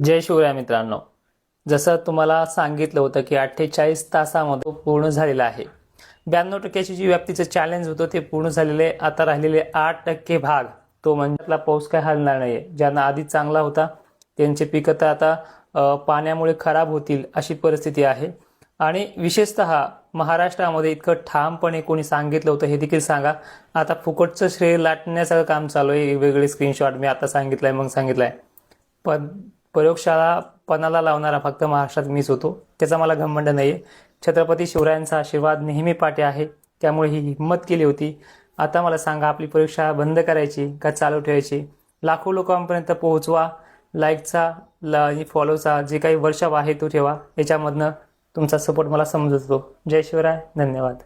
जय शिवराय मित्रांनो. जसं तुम्हाला सांगितलं होतं की अठ्ठेचाळीस तासामध्ये पूर्ण झालेला आहे. ब्याण्णव टक्क्याची जी व्याप्तीचं चॅलेंज होतं ते पूर्ण झालेले आता राहिलेले आठ टक्के भाग तो म्हणजे आपला पाऊस काय हलणार नाही ज्यांना आधी चांगला होता त्यांचे पिकं तर आता पाण्यामुळे खराब होतील अशी परिस्थिती आहे. आणि विशेषतः महाराष्ट्रामध्ये इतकं ठामपणे कोणी सांगितलं होतं हे देखील सांगा. आता फुकटचं श्रेय लाटण्याचं काम चालू आहे. वेगवेगळे स्क्रीनशॉट मी आता सांगितलंय मग सांगितलंय. पण प्रयोगशाळा पणाला लावणारा फक्त महाराष्ट्रात मीच होतो. त्याचा मला घमंड नाही आहे छत्रपती शिवरायांचा आशीर्वाद नेहमी पाठी आहे. त्यामुळे ही हिंमत केली होती. आता मला सांगा आपली परीक्षा बंद करायची का चालू ठेवायची? लाखो लोकांपर्यंत पोहोचवा. लाईकचा ला फॉलोचा जे काही वर्षाव आहे तो ठेवा. याच्यामधनं तुमचा सपोर्ट मला समजत. होतो जय शिवराय. धन्यवाद.